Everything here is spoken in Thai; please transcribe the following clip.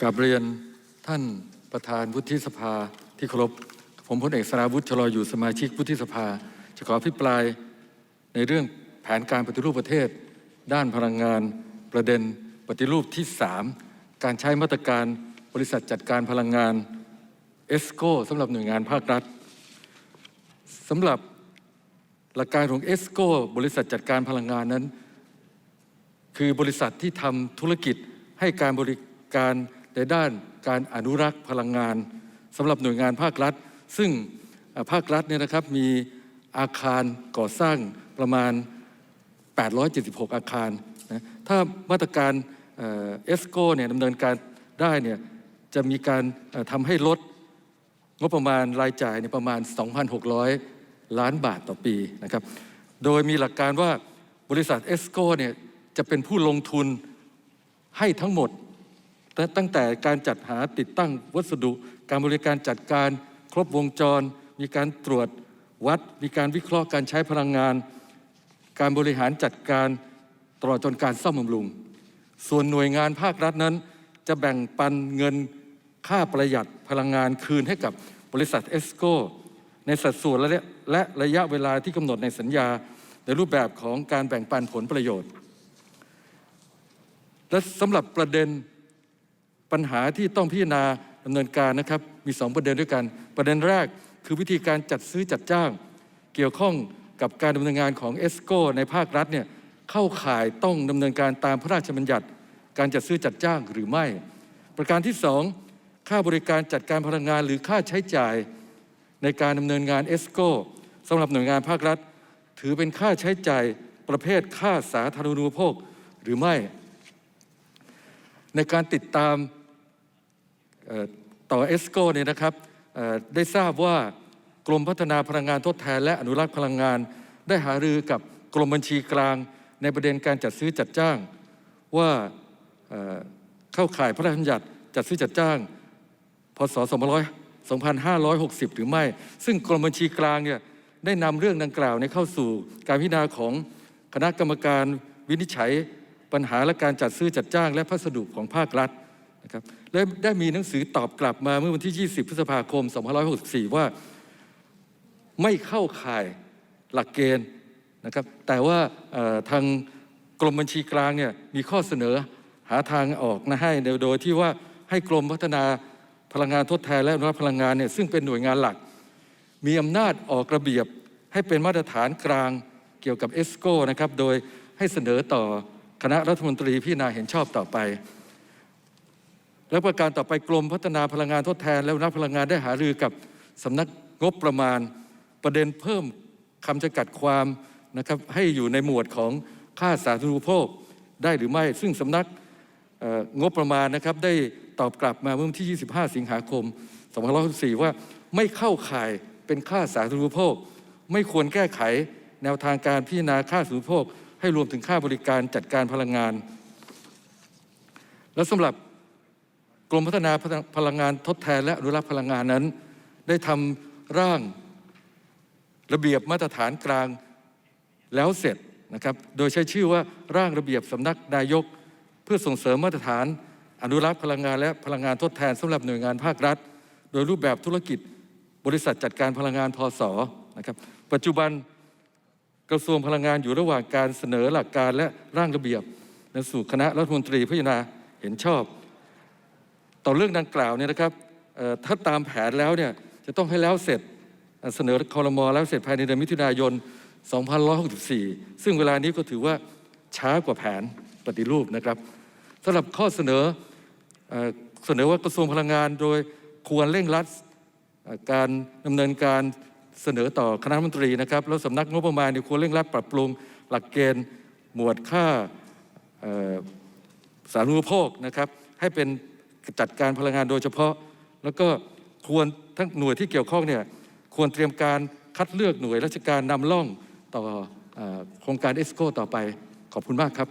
กราบเรียนท่านประธานวุฒิสภาที่เคารพผมพลเอกสราวุฒิชลออยู่สมาชิกวุฒิสภา จะขออภิปรายในเรื่องแผนการปฏิรูปประเทศ ด้านพลังงานประเด็นปฏิรูปที่ 3 การใช้มาตรการบริษัทจัดการพลังงานเอสโกสำหรับหน่วยงานภาครัฐสำหรับหลักการของเอสโกบริษัทจัดการพลังงานนั้น คือบริษัทที่ทำธุรกิจให้การบริการ ในด้านการอนุรักษ์พลังงานสำหรับหน่วยงานภาครัฐ ซึ่งภาครัฐเนี่ยนะครับมีอาคารก่อสร้างประมาณ 876 อาคารนะถ้ามาตรการเอสโกเนี่ยดำเนินการได้เนี่ยจะมีการทำให้ลดงบประมาณรายจ่ายในประมาณ 2,600 ล้านบาทต่อปีนะครับ โดยมีหลักการว่าบริษัทเอสโกเนี่ยจะเป็นผู้ลงทุนให้ทั้งหมด แตตั้งแต่การจัดหาติดตั้งวัสดุ การบริการจัดการครบวงจร มีการตรวจวัด มีการวิเคราะห์การใช้พลังงาน การบริหารจัดการตลอดจนการซ่อมบำรุง ส่วนหน่วยงานภาครัฐนั้น จะแบ่งปันเงินค่าประหยัดพลังงานคืนให้กับบริษัทเอสโกในสัดส่วนและและระยะเวลาที่กำหนดในสัญญาในรูปแบบของการแบ่งปันผลประโยชน์ และสำหรับประเด็น ปัญหาที่ต้องพิจารณาดำเนินการนะครับมีสองประเด็นด้วยกัน ประเด็นแรกคือวิธีการจัดซื้อจัดจ้าง เกี่ยวข้องกับการดำเนินงานของเอสโกในภาครัฐเนี่ยเข้าข่ายต้องดำเนินการตามพระราชบัญญัติ การจัดซื้อจัดจ้างหรือไม่ ประการที่สองค่าบริการจัดการพลังงานหรือค่าใช้จ่าย ในการดำเนินงานเอสโกสำหรับหน่วยงานภาครัฐ ถือเป็นค่าใช้จ่ายประเภทค่าสาธารณูปโภคหรือไม่ ในการติดตาม ต่อเอสโกเนี่ยนะครับได้ทราบว่ากรมพัฒนาพลังงานทดแทน และอนุรักษ์พลังงาน ได้หารือกับกรมบัญชีกลาง ในประเด็นการจัดซื้อจัดจ้าง ว่าเเข้าข่ายพระราชบัญญัติจัดซื้อจัดจ้างพศ2560 หรือไม่ ซึ่งกรมบัญชีกลางเนี่ยได้นำเรื่องดังกล่าวในเข้าสู่การพิจารณาของคณะกรรมการวินิจฉัย ปัญหาและการจัดซื้อจัดจ้าง และพัสดุของภาครัฐ นะครับและได้มีหนังสือตอบกลับมาเมื่อวันที่ 20 พฤษภาคม 2564 ว่าไม่เข้าข่ายหลักเกณฑ์นะครับแต่ว่าทางกรมบัญชีกลางเนี่ยมีข้อเสนอหาทางออกนะให้โดยที่ว่าให้กรมพัฒนาพลังงานทดแทนและอนุรักษ์พลังงานเนี่ยซึ่งเป็นหน่วยงานหลัก มีอำนาจออกระเบียบให้เป็นมาตรฐานกลางเกี่ยวกับเอสโกนะครับโดยให้เสนอต่อคณะรัฐมนตรีพิจารณาเห็นชอบต่อไป และประการต่อไปกรมพัฒนาพลังงานทดแทน และนักพลังงานได้หารือกับสำนักงบประมาณ ประเด็นเพิ่มคำจำกัดความนะครับให้อยู่ในหมวดของค่าสาธารณูปโภคได้หรือไม่ ซึ่งสำนักงบประมาณนะครับได้ตอบกลับมาเมื่อวันที่ 25 สิงหาคม 2564 ว่าไม่เข้าข่ายเป็นค่าสาธารณูปโภค ไม่ควรแก้ไขแนวทางการพิจารณาค่าสาธารณูปโภค ให้รวมถึงค่าบริการจัดการพลังงาน และสำหรับ กรมพัฒนาพลังงานทดแทนและอนุรักษ์พลังงานนั้น ได้ทำร่างระเบียบมาตรฐานกลางแล้วเสร็จนะครับ โดยใช้ชื่อว่าร่างระเบียบสำนักนายก เพื่อส่งเสริมมาตรฐาน อนุรักษ์พลังงานและพลังงานทดแทนสำหรับหน่วยงานภาครัฐ โดยรูปแบบธุรกิจบริษัทจัดการพลังงานพศนะครับปัจจุบันกระทรวงพลังงานอยู่ระหว่างการเสนอหลักการและร่างระเบียบนสู่คณะรัฐมนตรีพิจารณาเห็นชอบ ต่อเรื่องดังกล่าวเนี่ยนะครับถ้าตามแผนแล้วเนี่ยจะต้องให้แล้วเสร็จเสนอคอรมอแล้วเสร็จภายในเดือนมิถุนายน 2564 ซึ่งเวลานี้ก็ถือว่าช้ากว่าแผนปฏิรูปนะครับสำหรับข้อเสนอเสนอว่ากระทรวงพลังงานโดยควรเร่งรัดการดำเนินการเสนอต่อคณะรัฐมนตรีนะครับแล้วสำนักงบประมาณเนี่ยควรเร่งรัดปรับปรุงหลักเกณฑ์หมวดค่าสาธารณูปโภคนะครับให้เป็น จัดการพลังงานโดยเฉพาะ แล้วก็ควรทั้งหน่วยที่เกี่ยวข้องเนี่ยควรเตรียมการคัดเลือกหน่วยราชการนำล่องต่อเออโครงการเอสโกต่อไปขอบคุณมากครับ